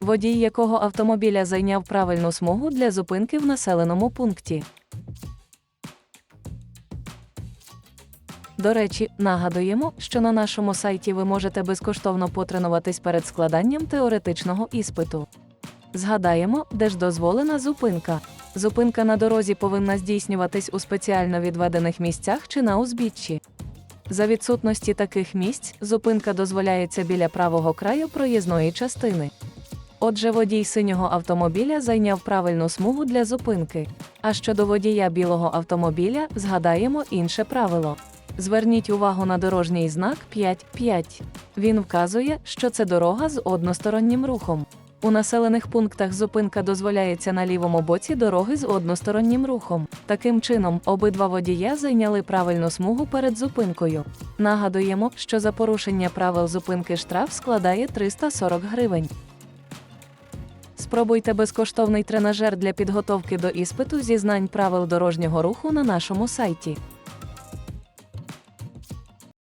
водій якого автомобіля зайняв правильну смугу для зупинки в населеному пункті. До речі, нагадуємо, що на нашому сайті ви можете безкоштовно потренуватись перед складанням теоретичного іспиту. Згадаємо, де ж дозволена зупинка. Зупинка на дорозі повинна здійснюватись у спеціально відведених місцях чи на узбіччі. За відсутності таких місць зупинка дозволяється біля правого краю проїзної частини. Отже, водій синього автомобіля зайняв правильну смугу для зупинки. А щодо водія білого автомобіля, згадаємо інше правило. Зверніть увагу на дорожній знак 5.5. Він вказує, що це дорога з одностороннім рухом. У населених пунктах зупинка дозволяється на лівому боці дороги з одностороннім рухом. Таким чином, обидва водія зайняли правильну смугу перед зупинкою. Нагадуємо, що за порушення правил зупинки штраф складає 340 гривень. Спробуйте безкоштовний тренажер для підготовки до іспиту зі знань правил дорожнього руху на нашому сайті.